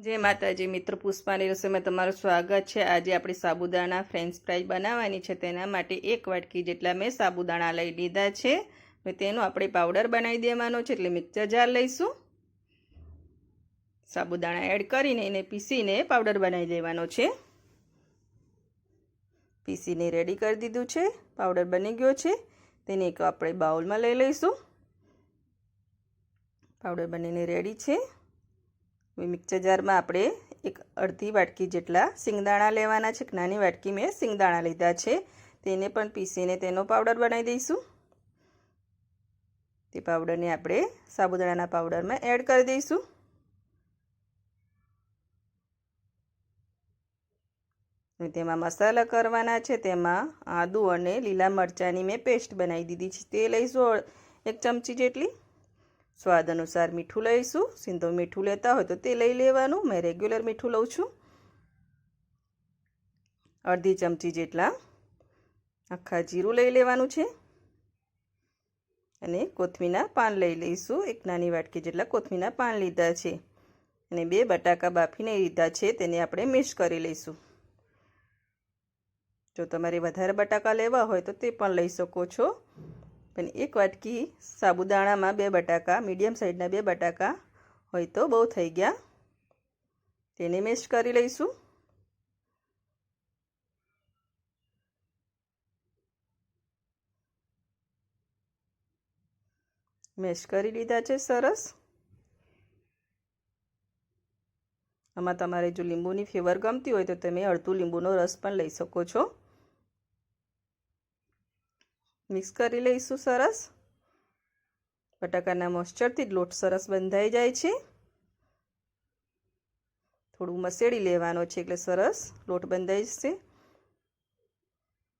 જય માતાજી, મિત્ર પુષ્પાની રસોઈમાં તમારું સ્વાગત છે. આજે આપણે સાબુદાણા ફ્રેન્ચ ફ્રાઈઝ બનાવવાની છે. તેના માટે એક વાટકી જેટલા મેં સાબુદાણા લઈ લીધા છે. તેનો આપણે પાવડર બનાવી દેવાનો છે એટલે મિક્સર જાર લઈશું. સાબુદાણા એડ કરીને એને પીસીને પાવડર બનાવી દેવાનો છે. પીસીને રેડી કરી દીધું છે. પાવડર બની ગયો છે. તેને એક આપણે બાઉલમાં લઈ લઈશું. પાવડર બનીને રેડી છે. મિક્સર જારમાં આપણે એક અડધી વાટકી જેટલા સિંગદાણા લેવાના છે. નાની વાટકી મેં સિંગદાણા લીધા છે. તેને પણ પીસીને તેનો પાવડર બનાવી દઈશું. તે પાવડરને આપણે સાબુદાણાના પાવડરમાં એડ કરી દઈશું. તેમાં મસાલા કરવાના છે. તેમાં આદુ અને લીલા મરચાંની મેં પેસ્ટ બનાવી દીધી છે. તે લઈશું એક ચમચી જેટલી. સ્વાદ અનુસાર મીઠું લઈશું. સિંધો મીઠું લેતા હોય તો તે લઈ લેવાનું. મેં રેગ્યુલર મીઠું લઉં છું. અડધી ચમચી જેટલા આખા જીરું લઈ લેવાનું છે. અને કોથમીના પાન લઈ લઈશું. એક નાની વાટકી જેટલા કોથમીના પાન લીધા છે. અને બે બટાકા બાફીને લીધા છે. તેને આપણે મિક્સ કરી લઈશું. જો તમારે વધારે બટાકા લેવા હોય તો તે પણ લઈ શકો છો. પણ એક વાટકી સાબુદાણામાં બે બટાકા, મીડિયમ સાઇઝના બે બટાકા હોય તો બહુ થઈ ગયા. તેને મેશ કરી લઈશું. મેશ કરી લીધા છે સરસ. આમાં તમારે જો લીંબુની ફ્લેવર ગમતી હોય તો તમે અડધું લીંબુનો રસ પણ લઈ શકો છો. મિક્સ કરી લઈશું સરસ. બટાકાના મોઇશ્ચરથી જ લોટ સરસ બંધાઈ જાય છે. થોડું મસેડી લેવાનો છે એટલે સરસ લોટ બંધાઈ જશે.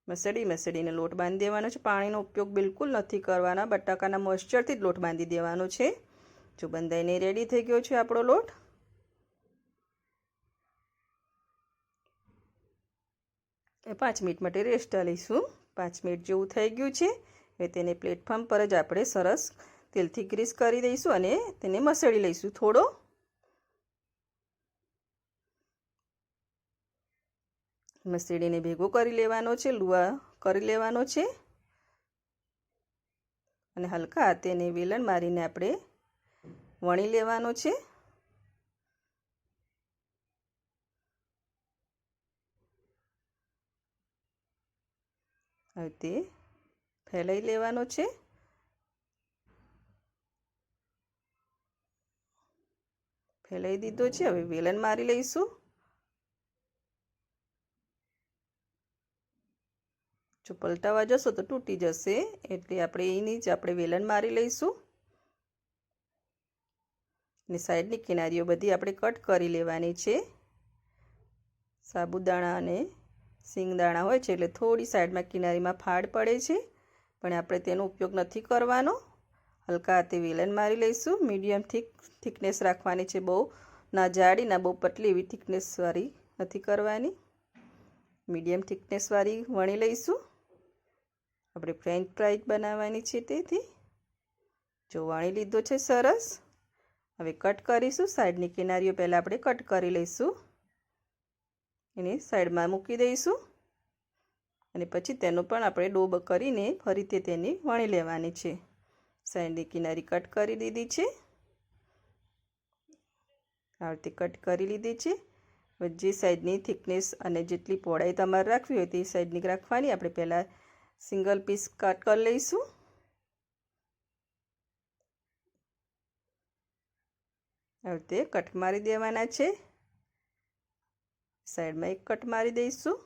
મસેડી મસેડીને લોટ બાંધી દેવાનો છે. પાણીનો ઉપયોગ બિલકુલ નથી કરવાના. બટાકાના મોઇશ્ચરથી જ લોટ બાંધી દેવાનો છે. જો બંધાઈને રેડી થઈ ગયો છે આપણો લોટ. એ પાંચ મિનિટ માટે રેસ્ટ લઈશું પાંચ મિનિટ જેવું થઈ ગયું છે. હવે તેને પ્લેટફોર્મ પર જ આપણે સરસ તેલથી ગ્રીસ કરી દઈશું અને તેને મસળી લઈશું થોડો. મસળીને ભેગો કરી લેવાનો છે, લુવા કરી લેવાનો છે. અને હલકા તેને વેલણ મારીને આપણે વણી લેવાનો છે. હવે તે ફેલાઈ લેવાનો છે. ફેલાઈ દીધો છે. હવે વેલણ મારી લઈશું. જો પલટાવા જશો તો તૂટી જશે. એટલે આપણે એની જ આપણે વેલણ મારી લઈશું. અને સાઈડની કિનારીઓ બધી આપણે કટ કરી લેવાની છે. સાબુદાણા અને સિંગદાણા હોય છે એટલે થોડી સાઈડમાં કિનારીમાં ફાડ પડે છે. પણ આપણે તેનો ઉપયોગ નથી કરવાનો. હલકા હાથે વેલણ મારી લઈશું. મીડિયમ થીક, થિકનેસ રાખવાની છે બહુ. ના જાડી, ના બહુ પતલી એવી થિકનેસવાળી નથી કરવાની. મીડિયમ થિકનેસવાળી વણી લઈશું. આપણે ફ્રેન્ચ ફ્રાઈઝ બનાવવાની છે તેથી. જો વણી લીધો છે સરસ. હવે કટ કરીશું. સાઈડની કિનારીઓ પહેલાં આપણે કટ કરી લઈશું. એને સાઈડમાં મૂકી દઈશું. અને પછી તેનો પણ આપણે ડોબ કરીને ફરીથી તેની વણી લેવાની છે. સાઈડની કિનારી કટ કરી દીધી છે. આ રીતે કટ કરી લીધી છે. જે સાઈડની થિકનેસ અને જેટલી પહોળાઈ તમારે રાખવી હોય તે સાઈડની રાખવાની. આપણે પહેલાં સિંગલ પીસ કટ કરી લઈશું. આ રીતે કટ મારી દેવાના છે. સાઈડમાં એક કટ મારી દઈશું.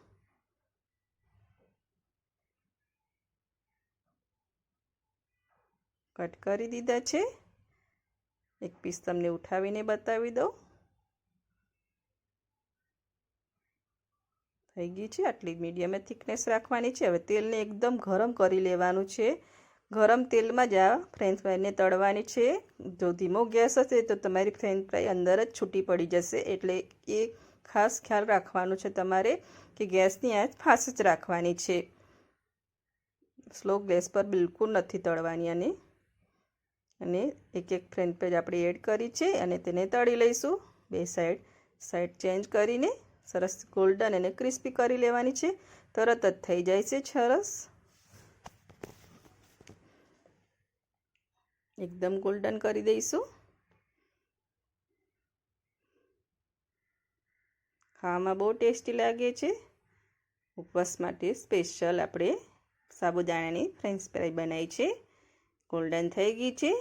કટ કરી દીધા છે. એક પીસ તમને ઉઠાવીને બતાવી દઉં. થઈ ગઈ છે આટલી મીડિયમે થિકનેસ રાખવાની છે. હવે તેલને એકદમ ગરમ કરી લેવાનું છે. ગરમ તેલમાં જ આ ફ્રેન્ચ ફ્રાઈને તળવાની છે. જો ધીમો ગેસ હશે તો તમારી ફ્રેન્ચ ફ્રાઈ અંદર જ છૂટી પડી જશે. એટલે એ ખાસ ખ્યાલ રાખવાનો છે તમારે કે ગેસની આંચ ફાસ જ રાખવાની છે. સ્લો ગેસ પર બિલકુલ નથી તળવાની અને અને એક એક ફ્રેન્ચ પેજ આપણે એડ કરી છે અને તેને તળી લઈશું. બે સાઈડ સાઈડ ચેન્જ કરીને સરસ ગોલ્ડન અને ક્રિસ્પી કરી લેવાની છે. તરત જ થઈ જાય છે સરસ. એકદમ ગોલ્ડન કરી દઈશું. ખાવામાં બહુ ટેસ્ટી લાગે છે. ઉપવાસ માટે સ્પેશિયલ આપણે સાબુદાણાની ફ્રેન્ચ ફ્રાઈ બનાવી છે. ગોલ્ડન થઈ ગઈ છે.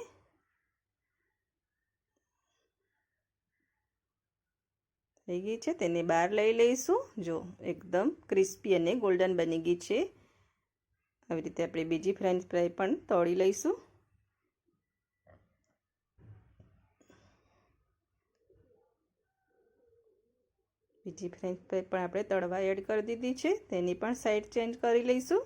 થઈ ગઈ છે, તેને બહાર લઈ લઈશું. જો, એકદમ ક્રિસ્પી અને ગોલ્ડન બની ગઈ છે. આવી રીતે આપણે બીજી ફ્રેન્ચ ફ્રાઈ પણ તળી લઈશું. બીજી ફ્રેન્ચ ફ્રાઈ પણ આપણે તળવા એડ કરી દીધી છે, તેની પણ સાઈડ ચેન્જ કરી લઈશું.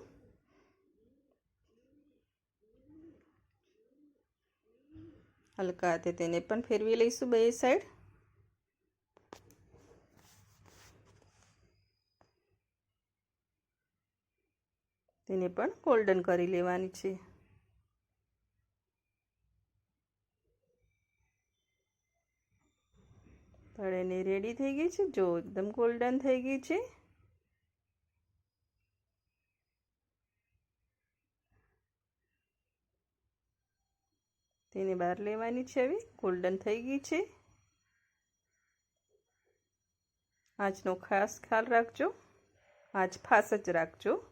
હલકા હાથે તેને પણ ફેરવી લઈશું બે સાઈડ તેને પણ ગોલ્ડન કરી લેવાની છે. તળેને રેડી થઈ ગઈ છે? જો, એકદમ ગોલ્ડન થઈ ગઈ છે. તેને બહાર લેવાની છે હવે. ગોલ્ડન થઈ ગઈ છે. આજનો ખાસ ખ્યાલ રાખજો. આજ ફાસ જ રાખજો.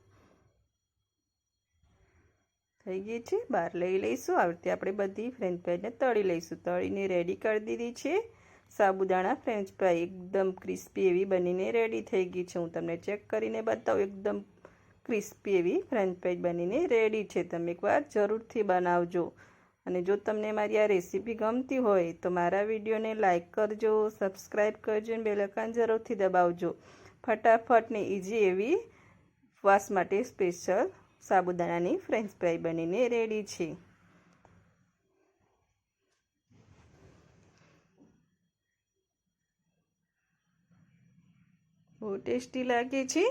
થઈ ગઈ છે. બહાર લઈ લઈશું. આવી રીતે આપણે બધી ફ્રેન્ચ ફ્રાઈને તળી લઈશું. તળીને રેડી કરી દીધી છે. સાબુદાણા ફ્રેન્ચ ફ્રાઈ એકદમ ક્રિસ્પી એવી બનીને રેડી થઈ ગઈ છે. હું તમને ચેક કરીને બતાવું, એકદમ ક્રિસ્પી એવી ફ્રેન્ચ ફ્રાઈ બનીને રેડી છે. તમે એકવાર જરૂરથી બનાવજો. અને જો તમને મારી આ રેસીપી ગમતી હોય, તો મારા વિડીયોને લાઇક કરજો સબસ્ક્રાઈબ કરજો અને બેલકાન જરૂરથી દબાવજો. ફટાફટ ને ઇઝી એવી ઉપવાસ માટે સ્પેશિયલ સાબુદાણાની ફ્રેન્ચ ફ્રાઈ બનીને રેડી છે. બહુ ટેસ્ટી લાગે છે